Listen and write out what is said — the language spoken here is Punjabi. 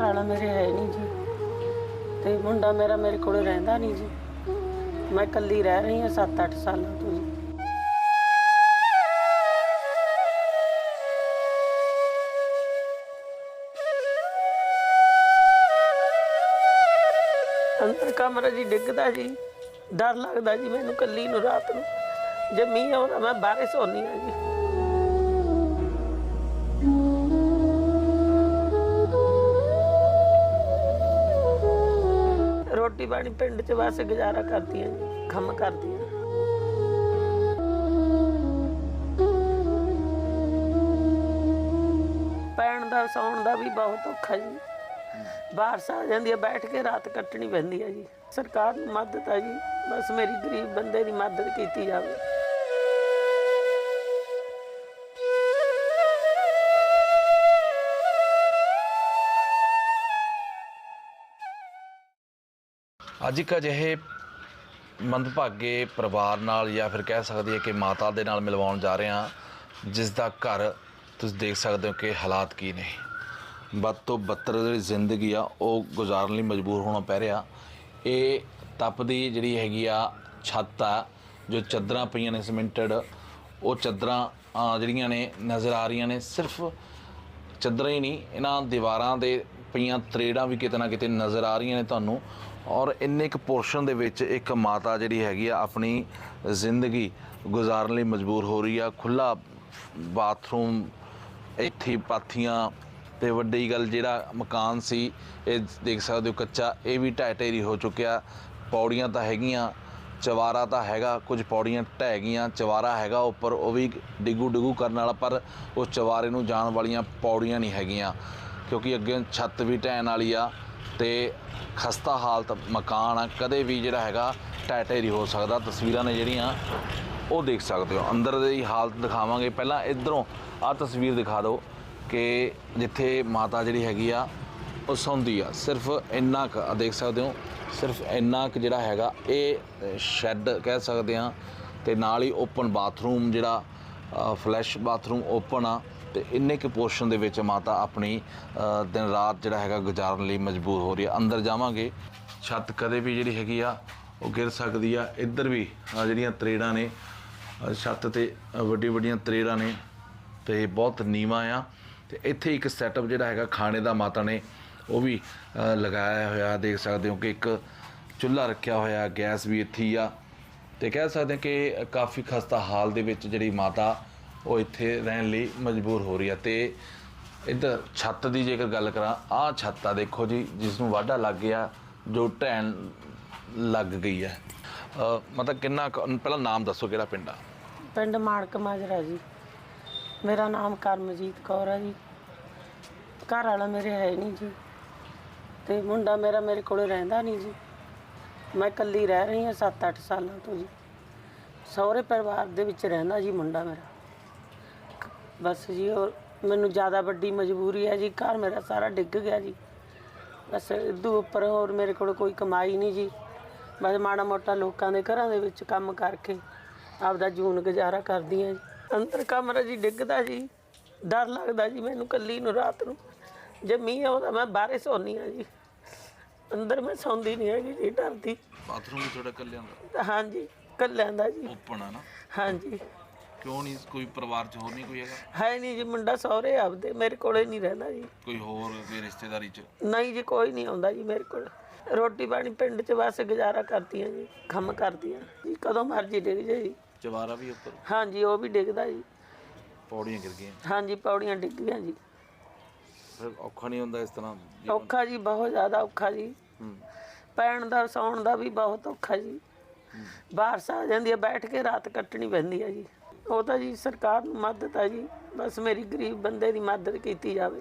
ਮੇਰੇ ਹੈ ਨਹੀਂ ਜੀ। ਤੇ ਮੁੰਡਾ ਮੇਰਾ ਮੇਰੇ ਕੋਲ ਰਹਿੰਦਾ ਨਹੀਂ ਜੀ। ਮੈਂ ਇਕੱਲੀ ਰਹਿ ਰਹੀ ਹਾਂ 7-8 ਸਾਲਾਂ ਤੋਂ ਜੀ। ਅੰਦਰ ਕਮਰਾ ਜੀ ਡਿੱਗਦਾ ਜੀ। ਡਰ ਲੱਗਦਾ ਜੀ ਮੈਨੂੰ ਇਕੱਲੀ ਨੂੰ ਰਾਤ ਨੂੰ। ਜੇ ਮੀਂਹ ਆਉਂਦਾ ਮੈਂ ਬਾਹਰ ਸੌਂਦੀ ਹਾਂ ਜੀ। ਰੋਟੀ ਪਾਣੀ ਪਿੰਡ 'ਚ ਬਸ ਗੁਜ਼ਾਰਾ ਕਰਦੀਆਂ ਜੀ, ਕੰਮ ਕਰਦੀਆਂ। ਪੈਣ ਦਾ, ਸੌਣ ਦਾ ਵੀ ਬਹੁਤ ਔਖਾ ਜੀ। ਬਾਰਿਸ਼ ਆ ਜਾਂਦੀ ਹੈ ਬੈਠ ਕੇ ਰਾਤ ਕੱਟਣੀ ਪੈਂਦੀ ਹੈ ਜੀ। ਸਰਕਾਰ ਨੂੰ ਮਦਦ ਆ ਜੀ, ਬਸ ਮੇਰੀ ਗਰੀਬ ਬੰਦੇ ਦੀ ਮਦਦ ਕੀਤੀ ਜਾਵੇ। ਅੱਜ ਇੱਕ ਅਜਿਹੇ ਮੰਦਭਾਗੇ ਪਰਿਵਾਰ ਨਾਲ ਜਾਂ ਫਿਰ ਕਹਿ ਸਕਦੇ ਹਾਂ ਕਿ ਮਾਤਾ ਦੇ ਨਾਲ ਮਿਲਵਾਉਣ ਜਾ ਰਹੇ ਹਾਂ ਜਿਸ ਦਾ ਘਰ ਤੁਸੀਂ ਦੇਖ ਸਕਦੇ ਹੋ ਕਿ ਹਾਲਾਤ ਕੀ ਨੇ। ਵੱਧ ਤੋਂ ਬੱਤਰ ਜਿਹੜੀ ਜ਼ਿੰਦਗੀ ਆ ਉਹ ਗੁਜ਼ਾਰਨ ਲਈ ਮਜਬੂਰ ਹੋਣਾ ਪੈ ਰਿਹਾ। ਇਹ ਤਪਦੀ ਜਿਹੜੀ ਹੈਗੀ ਆ ਛੱਤ ਆ ਜੋ ਚੱਦਰਾਂ ਪਈਆਂ ਨੇ ਸਿਮੈਂਟਡ ਉਹ ਚੱਦਰਾਂ ਅਹ, ਜਿਹੜੀਆਂ ਨੇ ਨਜ਼ਰ ਆ ਰਹੀਆਂ ਨੇ ਸਿਰਫ ਚੱਦਰਾਂ ਹੀ ਨਹੀਂ ਇਹਨਾਂ ਦੀਵਾਰਾਂ ਦੇ ਪਈਆਂ ਤਰੇੜਾਂ ਵੀ ਕਿਤੇ ਨਾ ਕਿਤੇ ਨਜ਼ਰ ਆ ਰਹੀਆਂ ਨੇ ਤੁਹਾਨੂੰ। ਔਰ ਇੰਨੇ ਇੱਕ ਪੋਰਸ਼ਨ ਦੇ ਵਿੱਚ ਇੱਕ ਮਾਤਾ ਜਿਹੜੀ ਹੈਗੀ ਆ ਆਪਣੀ ਜ਼ਿੰਦਗੀ ਗੁਜ਼ਾਰਨ ਲਈ ਮਜਬੂਰ ਹੋ ਰਹੀ ਆ। ਖੁੱਲਾ ਬਾਥਰੂਮ, ਇੱਥੇ ਪਾਥੀਆਂ ਤੇ ਵੱਡੀ ਗੱਲ ਜਿਹੜਾ ਮਕਾਨ ਸੀ, ਇਹ ਦੇਖ ਸਕਦੇ ਹੋ ਕੱਚਾ, ਇਹ ਵੀ ਢਹਿ ਢੇਰੀ ਹੋ ਚੁੱਕਿਆ। ਪੌੜੀਆਂ ਤਾਂ ਹੈਗੀਆਂ, ਚਵਾਰਾ ਤਾਂ ਹੈਗਾ, ਕੁਝ ਪੌੜੀਆਂ ਢਹਿ ਗਈਆਂ, ਚਵਾਰਾ ਹੈਗਾ ਉੱਪਰ, ਉਹ ਵੀ ਡਿੱਗੂ ਡਿੱਗੂ ਕਰਨ ਵਾਲਾ, ਪਰ ਉਸ ਚਵਾਰੇ ਨੂੰ ਜਾਣ ਵਾਲੀਆਂ ਪੌੜੀਆਂ ਨਹੀਂ ਹੈਗੀਆਂ। ਕਿਉਂਕਿ ਅੱਗੇ ਛੱਤ ਵੀ ਢਹਿਣ ਵਾਲੀ ਆ ਤੇ ਖਸਤਾ ਹਾਲਤ ਮਕਾਨ ਆ, ਕਦੇ ਵੀ ਜਿਹੜਾ ਹੈਗਾ ਢਹਿ ਢੇਰੀ ਹੋ ਸਕਦਾ, ਤਸਵੀਰਾਂ ਨੇ ਜਿਹੜੀਆਂ, ਉਹ ਦੇਖ ਸਕਦੇ ਹੋ। ਅੰਦਰ ਦੀ ਹਾਲਤ ਦਿਖਾਵਾਂਗੇ। ਪਹਿਲਾਂ ਇਧਰੋਂ ਆਹ ਤਸਵੀਰ ਦਿਖਾ ਦਿਓ ਕਿ ਜਿੱਥੇ ਮਾਤਾ ਜਿਹੜੀ ਹੈਗੀ ਆ, ਉਹ ਸੌਂਦੀ ਆ। ਸਿਰਫ ਇੰਨਾ ਕੁ ਦੇਖ ਸਕਦੇ ਹੋ, ਸਿਰਫ ਇੰਨਾ ਕੁ ਜਿਹੜਾ ਹੈਗਾ, ਇਹ ਸ਼ੈੱਡ ਕਹਿ ਸਕਦੇ ਆ ਤੇ ਨਾਲ ਹੀ ਓਪਨ ਬਾਥਰੂਮ ਜਿਹੜਾ ਫਲੈਸ਼ ਬਾਥਰੂਮ ਓਪਨ ਆ। ਤੇ ਇੰਨੇ ਕੁ ਪੋਰਸ਼ਨ ਦੇ ਵਿੱਚ ਮਾਤਾ ਆਪਣੀ ਦਿਨ ਰਾਤ ਜਿਹੜਾ ਹੈਗਾ ਗੁਜ਼ਾਰਨ ਲਈ ਮਜਬੂਰ ਹੋ ਰਹੀ ਆ ਅੰਦਰ ਜਾਵਾਂਗੇ। ਛੱਤ ਕਦੇ ਵੀ ਜਿਹੜੀ ਹੈਗੀ ਆ, ਉਹ ਗਿਰ ਸਕਦੀ ਆ। ਇੱਧਰ ਵੀ ਜਿਹੜੀਆਂ ਤਰੇੜਾਂ ਨੇ ਛੱਤ ਤੇ ਵੱਡੀ ਵੱਡੀਆਂ ਤਰੇੜਾਂ ਨੇ, ਤੇ ਬਹੁਤ ਨੀਵਾਂ ਆ। ਤੇ ਇੱਥੇ ਇੱਕ ਸੈਟਅਪ ਜਿਹੜਾ ਹੈਗਾ ਖਾਣੇ ਦਾ ਮਾਤਾ ਨੇ, ਉਹ ਵੀ ਲਗਾਇਆ ਹੋਇਆ। ਦੇਖ ਸਕਦੇ ਹੋ ਕਿ ਇੱਕ ਚੁੱਲ੍ਹਾ ਰੱਖਿਆ ਹੋਇਆ, ਗੈਸ ਵੀ ਇੱਥੇ ਹੀ ਆ। ਤੇ ਕਹਿ ਸਕਦੇ ਕਿ ਕਾਫੀ ਖਸਤਾ ਹਾਲ ਦੇ ਵਿੱਚ ਜਿਹੜੀ ਮਾਤਾ ਉਹ ਇੱਥੇ ਰਹਿਣ ਲਈ ਮਜਬੂਰ ਹੋ ਰਹੀ ਹੈ ਤੇ ਇੱਧਰ ਛੱਤ ਦੀ ਜੇਕਰ ਗੱਲ ਕਰਾਂ ਆਹ ਛੱਤ ਆ ਦੇਖੋ ਜੀ ਜਿਸ ਨੂੰ ਵਾਢਾ ਲੱਗ ਗਿਆ ਜੋ ਢਹਿਣ ਲੱਗ ਗਈ ਹੈ ਅ, ਮਤਲਬ ਕਿੰਨਾ ਕੁ- ਪਹਿਲਾਂ ਨਾਮ ਦੱਸੋ ਕਿਹੜਾ ਪਿੰਡ ਆ? ਪਿੰਡ ਮਾਣਕ ਮਾਜਰਾ ਜੀ। ਮੇਰਾ ਨਾਮ ਕਰਮਜੀਤ ਕੌਰ ਹੈ ਜੀ। ਘਰ ਵਾਲਾ ਮੇਰੇ ਹੈ ਨਹੀਂ ਜੀ। ਤੇ ਮੁੰਡਾ ਮੇਰਾ ਮੇਰੇ ਕੋਲ ਰਹਿੰਦਾ ਨਹੀਂ ਜੀ। ਮੈਂ ਇਕੱਲੀ ਰਹਿ ਰਹੀ ਹਾਂ 7-8 ਸਾਲਾਂ ਤੋਂ ਜੀ। ਸਹੁਰੇ ਪਰਿਵਾਰ ਦੇ ਵਿੱਚ ਰਹਿੰਦਾ ਜੀ ਮੁੰਡਾ ਮੇਰਾ। ਬਸ ਜੀ ਔਰ ਮੈਨੂੰ ਜ਼ਿਆਦਾ ਵੱਡੀ ਮਜਬੂਰੀ ਹੈ ਜੀ ਘਰ ਮੇਰਾ ਸਾਰਾ ਡਿੱਗ ਗਿਆ ਜੀ। ਬਸ ਇਦੋਂ ਉੱਪਰ ਹੋਰ ਮੇਰੇ ਕੋਲ ਕੋਈ ਕਮਾਈ ਨਹੀਂ ਜੀ। ਬਸ ਮਾੜਾ ਮੋਟਾ ਲੋਕਾਂ ਦੇ ਘਰਾਂ ਦੇ ਵਿੱਚ ਕੰਮ ਕਰਕੇ ਆਪਦਾ ਜੂਨ ਗੁਜ਼ਾਰਾ ਕਰਦੀ ਹਾਂ ਜੀ। ਅੰਦਰ ਕਮਰਾ ਜੀ ਡਿੱਗਦਾ ਜੀ ਡਰ ਲੱਗਦਾ ਜੀ ਮੈਨੂੰ ਕੱਲੀ ਨੂੰ ਰਾਤ ਨੂੰ। ਜੇ ਮੀਂਹ ਆਉਂਦਾ ਮੈਂ ਬਾਹਰੇ ਸੌਂਦੀ ਹਾਂ ਜੀ। ਅੰਦਰ ਮੈਂ ਸੌਂਦੀ ਨਹੀਂ ਹੈਗੀ ਜੀ ਡਰਦੀ। ਬਾਥਰੂਮ ਵੀ ਥੋੜਾ ਕੱਲਿਆਂ ਦਾ? ਹਾਂਜੀ ਕੱਲਿਆਂ ਦਾ ਜੀ। ਓਪਨ ਆ ਨਾ? ਹਾਂਜੀ। ਕਿਉਂ ਨਹੀਂ ਕੋਈ ਪਰਿਵਾਰ ਚ ਹੋਰ ਨਹੀਂ ਕੋਈ ਹੈਗਾ? ਹੈ ਨਹੀਂ ਜੀ ਮੁੰਡਾ ਸਹੁਰੇ ਆਪਦੇ ਮੇਰੇ ਕੋਲੇ ਨਹੀਂ ਰਹਿੰਦਾ ਜੀ। ਕੋਈ ਹੋਰ ਕੋਈ ਰਿਸ਼ਤੇਦਾਰੀ ਚ? ਨਹੀਂ ਜੀ ਕੋਈ ਨਹੀਂ ਆਉਂਦਾ ਜੀ ਮੇਰੇ ਕੋਲ। ਰੋਟੀ ਪਾਣੀ ਪਿੰਡ 'ਚ ਬਸ ਗੁਜ਼ਾਰਾ ਕਰਦੀਆਂ ਜੀ ਕੰਮ ਕਰਦੀਆਂ। ਜੀ ਕਦੋਂ ਮਰਜ਼ੀ ਡਿੱਗ ਜਾਏ ਜੀ। ਚਵਾਰਾ ਵੀ ਉੱਪਰ? ਹਾਂਜੀ ਉਹ ਵੀ ਡਿੱਗਦਾ ਜੀ। ਪੌੜੀਆਂ ਗਿਰ ਗਈਆਂ? ਹਾਂਜੀ ਪੌੜੀਆਂ ਡਿੱਗੀਆਂ ਜੀ। ਫਿਰ ਔਖਾ ਨਹੀਂ ਹੁੰਦਾ ਇਸ ਤਰ੍ਹਾਂ ਜੀਵਨ? ਔਖਾ ਜੀ ਬਹੁਤ ਜ਼ਿਆਦਾ ਔਖਾ ਜੀ। ਹੂੰ। ਪੈਣ ਦਾ ਸੌਣ ਦਾ ਵੀ ਬਹੁਤ ਔਖਾ ਜੀ। ਬਾਰਿਸ਼ ਆ ਜਾਂਦੀ ਹੈ ਬੈਠ ਕੇ ਰਾਤ ਕੱਟਣੀ ਪੈਂਦੀ ਹੈ ਜੀ। ਉਹ ਤਾਂ ਜੀ ਸਰਕਾਰ ਨੂੰ ਮਦਦ ਆ ਜੀ। ਬਸ ਮੇਰੀ ਗਰੀਬ ਬੰਦੇ ਦੀ ਮਦਦ ਕੀਤੀ ਜਾਵੇ।